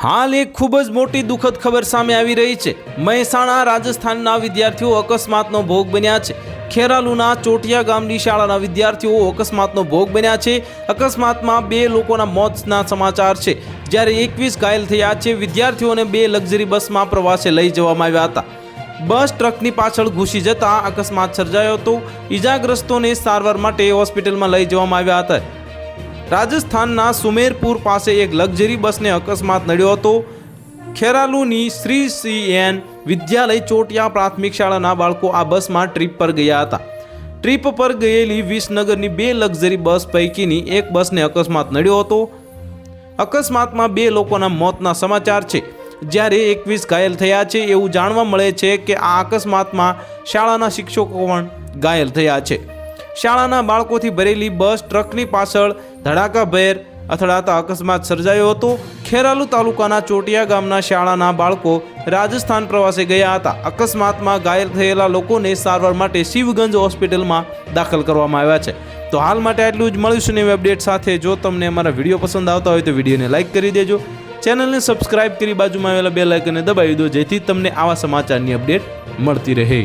હાલ એક ખૂબ જ મોટી દુઃખદ ખબર સામે આવી રહી છે. મહેસાણા રાજસ્થાનના વિદ્યાર્થીઓ અકસ્માતનો ભોગ બન્યા છે. ખેરાલુના ચોટિયા ગામની શાળાના વિદ્યાર્થીઓ અકસ્માતનો ભોગ બન્યા છે. અકસ્માતમાં બે લોકોના મોતના સમાચાર છે. જ્યારે એકવીસ ઘાયલ થયા છે, વિદ્યાર્થીઓને બે લક્ઝરી બસમાં પ્રવાસે લઈ જવામાં આવ્યા હતા. બસ ટ્રકની પાછળ ઘૂસી જતા અકસ્માત સર્જાયો હતો. ઈજાગ્રસ્તોને સારવાર માટે હોસ્પિટલમાં લઈ જવામાં આવ્યા હતા. રાજસ્થાનના સુમેરપુર પાસે એક લક્ઝરી બસને અકસ્માત નડ્યો હતો. ખેરાલુની શ્રી સી એન વિદ્યાલય ચોટિયા પ્રાથમિક શાળાના બાળકો આ બસમાં ટ્રીપ પર ગયા હતા. ટ્રીપ પર ગયેલી વિસનગરની બે લક્ઝરી બસ પૈકીની એક બસને અકસ્માત નડ્યો હતો. અકસ્માતમાં બે લોકોના મોતના સમાચાર છે. જ્યારે એકવીસ ઘાયલ થયા છે, એવું જાણવા મળે છે કે આ અકસ્માતમાં શાળાના શિક્ષકો પણ ઘાયલ થયા છે. શાળાના બાળકોથી ભરેલી બસ, ટ્રકની પાછળ ધડાકાભેર અથડાતા અકસ્માત સર્જાયો હતો. ખેરાલુ તાલુકાના ચોટિયા ગામના શાળાના બાળકો રાજસ્થાન પ્રવાસે ગયા હતા. અકસ્માતમાં ઘાયલ થયેલા લોકોને સારવાર માટે શિવગંજ હોસ્પિટલમાં દાખલ કરવામાં આવ્યા છે. તો હાલ માટે આટલું જ. મળીશું નવી અપડેટ સાથે. જો તમને અમારા વીડિયો પસંદ આવતા હોય તો વિડીયોને લાઇક કરી દેજો. ચેનલને સબસ્ક્રાઇબ કરી બાજુમાં આવેલા બે લાઇકને દબાવી દો, જેથી તમને આવા સમાચારની અપડેટ મળતી રહે.